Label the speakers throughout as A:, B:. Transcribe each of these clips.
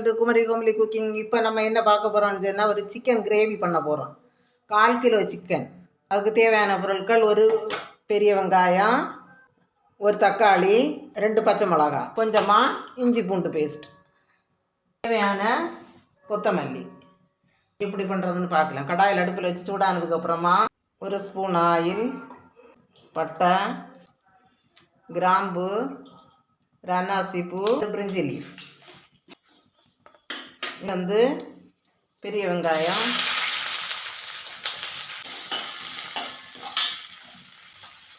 A: Welcome Kumari Komali cooking இப்போ நம்ம என்ன பார்க்க போகிறோம்னு சொன்னால் ஒரு சிக்கன் கிரேவி பண்ண போகிறோம் கால் கிலோ சிக்கன் அதுக்கு தேவையான பொருட்கள் ஒரு பெரிய வெங்காயம் ஒரு தக்காளி ரெண்டு பச்சை மிளகாய். கொஞ்சமாக இஞ்சி பூண்டு பேஸ்ட் தேவையான கொத்தமல்லி. எப்படி பண்ணுறதுன்னு பார்க்கலாம். கடாயில் அடுப்பில் வச்சு சூடானதுக்கப்புறமா ஒரு ஸ்பூன் ஆயில் பட்டை கிராம்பு ரன்னாசிப்பூ பிரிஞ்சி லீஃப் வந்து பெரிய வெங்காயம்.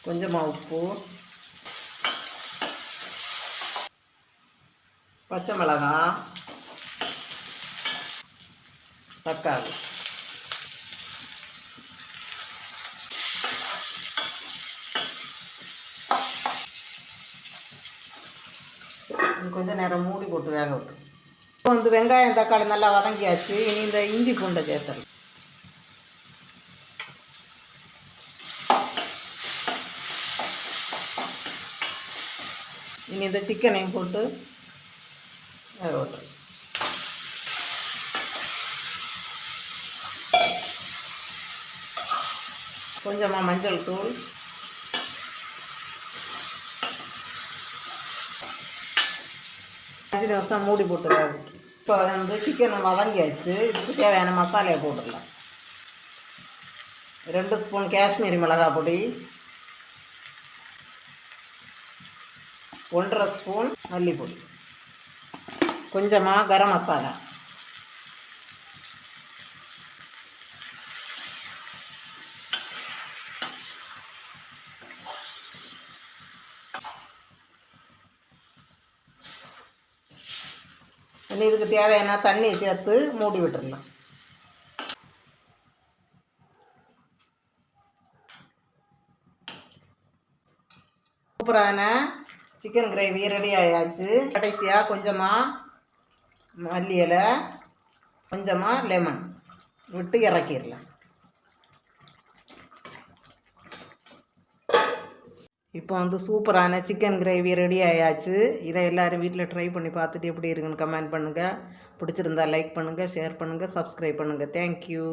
A: கொஞ்சமாக உப்பு. பச்சை மிளகாய் தக்காளி. கொஞ்சம் கொஞ்ச நேரம் மூடி போட்டு வேக விட்டு இப்போ வந்து வெங்காயம் தக்காளி நல்லா வதங்கியாச்சு. இனி இந்த இஞ்சி பூண்டை சேர்த்துறோம் இனி இந்த சிக்கனையும் போட்டு வேக கொஞ்சமாக மஞ்சள் தூள் அஞ்சு நிமிஷம் மூடி போட்டுடலாம் இப்போ வந்து சிக்கன் வதங்கியாச்சு இதுக்கு தேவையான மசாலையை போட்டுடலாம் ரெண்டு ஸ்பூன் காஷ்மீரி மிளகாய் பொடி ஒன்றரை ஸ்பூன் மல்லிப்பொடி கொஞ்சமாக கரம் மசாலா இனி இதுக்கு தேவையான தண்ணி சேர்த்து மூடி விட்டுடலாம் சூப்பரான சிக்கன் கிரேவி ரெடி ஆயாச்சு. கடைசியாக கொஞ்சமாக மல்லி இலை கொஞ்சமாக லெமன் விட்டு இறக்கிடலாம். இப்போ வந்து சூப்பரான சிக்கன் கிரேவி ரெடி ஆயாச்சு. இதை எல்லோரும் வீட்டில் ட்ரை பண்ணி பார்த்துட்டு எப்படி இருக்குன்னு கமெண்ட் பண்ணுங்கள் பிடிச்சிருந்தா லைக் பண்ணுங்கள் ஷேர் பண்ணுங்கள் சப்ஸ்கிரைப் பண்ணுங்கள் தேங்க்யூ